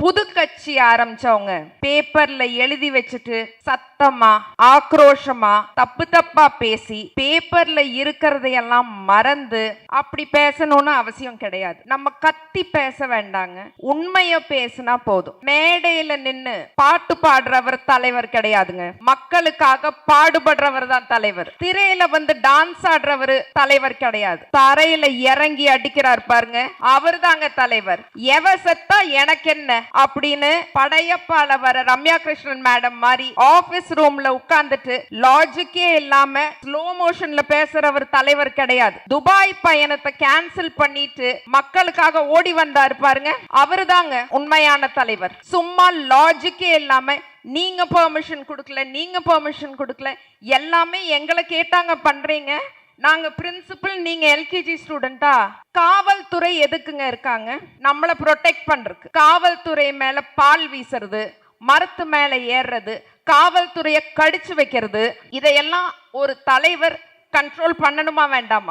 புது கட்சி ஆரம்பிச்சவங்க. பேப்பர்ல எழுதி வச்சுட்டு சத்தமா ஆக்ரோஷமா தப்பு தப்பா பேசி பேப்பர்ல இருக்கிறதையெல்லாம் மறந்து அப்படி பேசணும்னு அவசியம் கிடையாது. நம்ம கத்தி பேச வேண்டாங்க. உண்மைய பேசினா போதும். மேடையில நின்னு பாட்டு பாடுறவர் தலைவர் கிடையாதுங்க. மக்களுக்காக பாடுபடுறவர் தான் தலைவர். திரையில வந்து டான்ஸ் ஆடுறவர் தலைவர் கிடையாது. தரையில இறங்கி அடிக்கிறார் பாருங்க. அவர் தாங்க தலைவர். எவ செத்தா எனக்கு என்ன? அப்படின்னு படையப்பால வர ரம்யா கிருஷ்ணன் மேடம் மாதிரி ஆபீஸ் ரூம்ல உட்கார்ந்துட்டு லாஜிக்கே இல்லாம ஸ்லோ மோஷன்ல பேசுறவர் தலைவர் கிடையாது. துபாய் பயணத்தை கேன்சல் பண்ணிட்டு மக்களுக்காக ஓடி வந்தாரு பாருங்க. அவரு தாங்க உண்மையான தலைவர். சும்மா லாஜிக்கே இல்லாம நீங்க பெர்மிஷன் கொடுக்கல நீங்க பெர்மிஷன் கொடுக்கல எல்லாமே எங்களை கேட்டாங்க பண்றீங்க. நாங்க பிரின்சிபல் நீங்க எல்கேஜி ஸ்டூடெண்டா காவல்துறை எதுக்குங்க இருக்காங்க? நம்மளை ப்ரொடெக்ட் பண்றதுக்கு. காவல்துறை மேல பால் வீசுறது மரத்து மேல ஏறுறது காவல்துறையை கடிச்சு வைக்கிறது இதையெல்லாம் ஒரு தலைவர் கண்ட்ரோல் பண்ணணுமா வேண்டாமா?